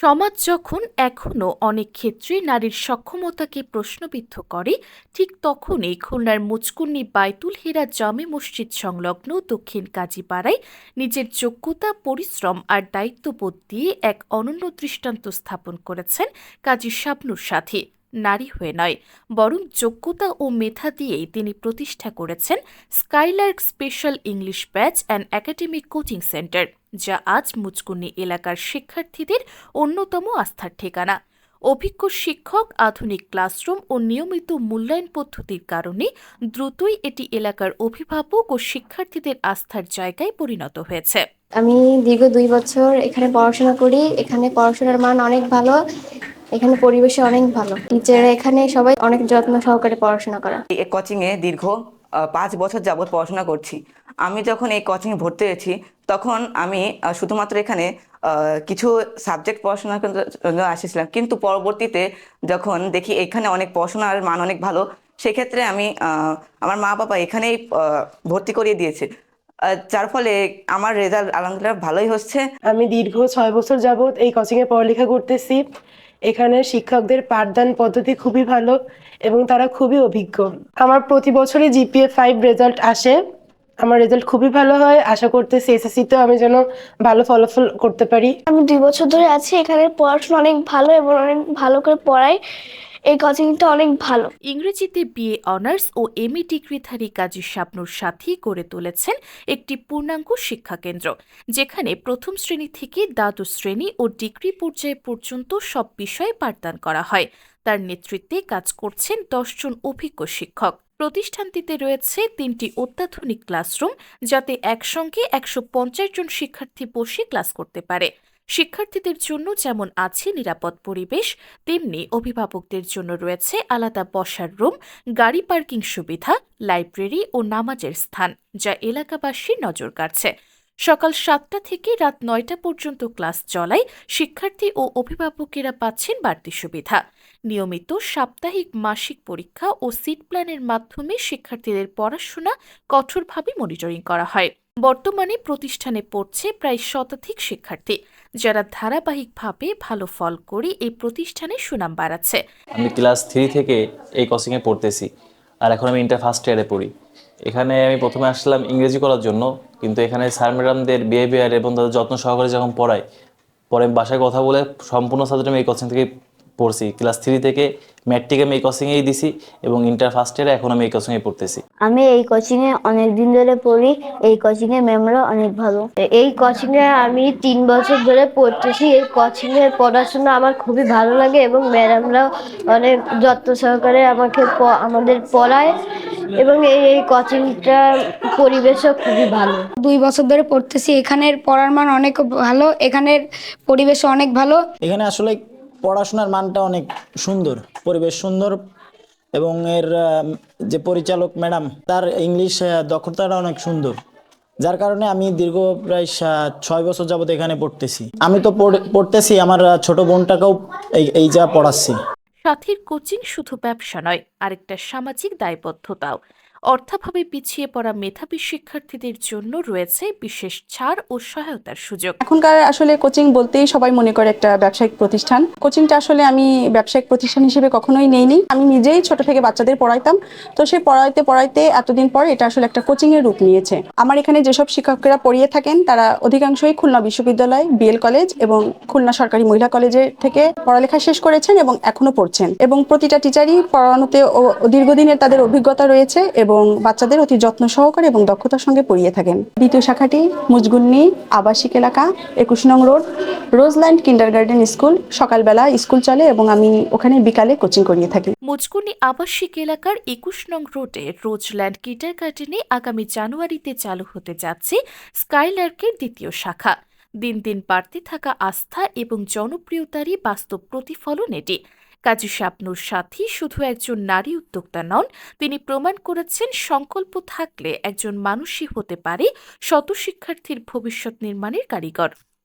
সমাজ যখন এখনও অনেক ক্ষেত্রে নারীর সক্ষমতাকে প্রশ্নবিদ্ধ করে, ঠিক তখনই খুলনার মুচকুন্নি বাইতুল হেরা জামে মসজিদ সংলগ্ন দক্ষিণ কাজীপাড়ায় নিজের যোগ্যতা, পরিশ্রম আর দায়িত্ববোধ দিয়ে এক অনন্য দৃষ্টান্ত স্থাপন করেছেন কাজী শাবনুর সাথী। নারী হয়ে নয়, বরং যোগ্যতা ও মেধা দিয়েই তিনি প্রতিষ্ঠা করেছেন Skylark special English batch and academic coaching centre, যা আজ মুচকুন্নি এলাকার শিক্ষার্থীদের অন্যতম আস্থার ঠিকানা। অভিজ্ঞ শিক্ষক, আধুনিক ক্লাসরুম ও নিয়মিত মূল্যায়ন পদ্ধতির কারণে দ্রুতই এটি এলাকার অভিভাবক ও শিক্ষার্থীদের আস্থার জায়গায় পরিণত হয়েছে। আমি দীর্ঘ দুই বছর এখানে পড়াশোনা করি। এখানে পড়াশোনার মান অনেক ভালো। এখানে পরিবেশে অনেক ভালো। টিচাররা এখানে সবাই অনেক যত্ন সহকারে পড়াশোনা করা। এই কোচিং এ দীর্ঘ পাঁচ বছর যাবত পড়াশোনা করছি। আমি যখন এই কোচিং ভর্তি হয়েছি তখন আমি শুধুমাত্র এখানে আহ, কিছু সাবজেক্ট পড়াশোনার জন্য এসেছিলাম কিন্তু পরবর্তীতে যখন দেখি এখানে অনেক পড়াশোনার মান অনেক ভালো সেক্ষেত্রে আমি আহ, আমার মা বাবা এখানেই আহ, ভর্তি করিয়ে দিয়েছে। আহ, যার ফলে আমার রেজাল্ট আলহামদুলিল্লাহ ভালোই হচ্ছে। আমি দীর্ঘ ছয় বছর যাবত এই কোচিংয়ে পড়ালেখা করতেছি। এখানে শিক্ষকদের পাঠদান পদ্ধতি খুবই ভালো এবং তারা খুবই অভিজ্ঞ। আমার প্রতি বছরই জিপিএ ফাইভ রেজাল্ট আসে। আমার রেজাল্ট খুবই ভালো হয়। আশা করতেছি এসএসসিতেও আমি যেন ভালো ফলাফল করতে পারি। আমি দুই বছর ধরে আছি। এখানে পড়াশোনা অনেক ভালো এবং অনেক ভালো করে পড়াই। এই কোচিংটা অনেক ভালো। ইংরেজিতে বিএ অনার্স ও এমএ ডিগ্রিধারী কাজী শাবনুর সাথী গড়ে তুলেছেন একটি পূর্ণাঙ্গ শিক্ষাকেন্দ্র যেখানে প্রথম শ্রেণি থেকে দ্বাদশ শ্রেণি ও ডিগ্রি পর্যায়ে পর্যন্ত সব বিষয়ে পাঠদান করা হয়। তার নেতৃত্বে কাজ করছেন দশজন অভিজ্ঞ শিক্ষক। প্রতিষ্ঠানটিতে রয়েছে তিনটি অত্যাধুনিক ক্লাসরুম, যাতে একসঙ্গে একশো পঞ্চাশ জন শিক্ষার্থী বসে ক্লাস করতে পারে। শিক্ষার্থীদের জন্য যেমন আছে নিরাপদ পরিবেশ, তেমনি অভিভাবকদের জন্য রয়েছে আলাদা বসার রুম, গাড়ি পার্কিং সুবিধা, লাইব্রেরি ও নামাজের স্থান, যা এলাকাবাসীর নজর কাড়ছে। সকাল সাতটা থেকে রাত নয়টা পর্যন্ত ক্লাস চলায় শিক্ষার্থী ও অভিভাবকেরা পাচ্ছেন বাড়তি সুবিধা। নিয়মিত সাপ্তাহিক মাসিক পরীক্ষা ও সিট প্ল্যানের মাধ্যমে শিক্ষার্থীদের পড়াশোনা কঠোরভাবে মনিটরিং করা হয়। বর্তমানে প্রতিষ্ঠানে পড়ছে প্রায় শতাধিক শিক্ষার্থী, যারা ধারাবাহিকভাবে ভালো ফল করে এই প্রতিষ্ঠানে সুনাম বাড়াচ্ছে। আমি ক্লাস থ্রি থেকে এই কোচিংয়ে পড়তেছি, আর এখন আমি ইন্টার ফার্স্ট ইয়ারে পড়ি। এখানে আমি প্রথমে আসলাম ইংরেজি করার জন্য, কিন্তু এখানে স্যার ম্যাডামদের বিহেভিয়ার এবং তাদের যত্ন সহকারে যখন পড়াই, পরে বাসায় কথা বলে সম্পূর্ণ সাবজেক্ট আমি এই কোচিং থেকে পড়ছি। ক্লাস থ্রি থেকে ম্যাট্রিক আমি এই কোচিংয়েই দিছি এবং ইন্টার ফার্স্ট ইয়ারে এখন আমি এই কোচিংয়ে পড়তেছি। আমি এই কোচিংয়ে অনেক দিন ধরে পড়ি এই কোচিংয়ে ম্যামরা অনেক ভালো। এই কোচিংয়ে আমি তিন বছর ধরে পড়তেছি এই কোচিংয়ে পড়াশোনা আমার খুবই ভালো লাগে এবং ম্যাডামরাও অনেক যত্ন সহকারে আমাকে আমাদের পড়ায় এবং এই এই কোচিংটা পরিবেশও খুবই ভালো। দুই বছর ধরে পড়তেছি এখানের পড়ার মান অনেক ভালো এখানের পরিবেশ অনেক ভালো। এখানে আসলে পড়াশোনার মানটা অনেক সুন্দর, পরিবেশ সুন্দর এবং এর যে পরিচালক ম্যাডাম, তার ইংলিশ দক্ষতাটা অনেক সুন্দর। যার কারণে আমি দীর্ঘ প্রায় ছয় বছর যাবত এখানে পড়তেছি। আমি তো পড়ে- পড়তেছি, আমার ছোট বোনটাকেও এই এই যা পড়াচ্ছি। সাথীর কোচিং শুধু ব্যবসা নয়, আরেকটা সামাজিক দায়বদ্ধতাও। অর্থাভাবে পিছিয়ে পড়া মেধাবী শিক্ষার্থীদের জন্য রয়েছে বিশেষ ছাড় ও সহায়তার সুযোগ। এখনকার আসলে কোচিং বলতেই সবাই মনে করে একটা ব্যবসায়িক প্রতিষ্ঠান। কোচিংটা আসলে আমি ব্যবসায়িক প্রতিষ্ঠান হিসেবে কখনোই নেইনি। আমি নিজেই ছোট থেকে বাচ্চাদের পড়াইতাম। তো সেই পড়াইতে পড়াইতে এতদিন পর এটা আসলে একটা কোচিং এর রূপ নিয়েছে। আমার এখানে যেসব শিক্ষকেরা পড়িয়ে থাকেন, তারা অধিকাংশই খুলনা বিশ্ববিদ্যালয়, বিএল কলেজ এবং খুলনা সরকারি মহিলা কলেজের থেকে পড়ালেখা শেষ করেছেন এবং এখনও পড়ছেন। এবং প্রতিটা টিচারই পড়ানোতে দীর্ঘদিনের তাদের অভিজ্ঞতা রয়েছে এবং বাচ্চাদের অতি যত্ন সহকারে এবং দক্ষতার সঙ্গে পড়িয়ে থাকেন। দ্বিতীয় শাখাটি মুজগুন্নি আবাসিক এলাকা, একুশ নং road, Roseland kindergarten school. সকালবেলা স্কুল চলে এবং আমি ওখানে বিকালে কোচিং করিয়ে থাকি। মুচকুনি আবাসিক এলাকার একুশ নং রোডে রোজল্যান্ড কিটার গার্ডেনে আগামী জানুয়ারিতে চালু হতে যাচ্ছে স্কাইলার্কের দ্বিতীয় শাখা। দিন দিন বাড়তে থাকা আস্থা এবং জনপ্রিয়তারই বাস্তব প্রতিফলন এটি। কাজী শাবনুর সাথী শুধু একজন নারী উদ্যোক্তা নন, তিনি প্রমাণ করেছেন সংকল্প থাকলে একজন মানুষই হতে পারে শত শিক্ষার্থীর ভবিষ্যৎ নির্মাণের কারিগর।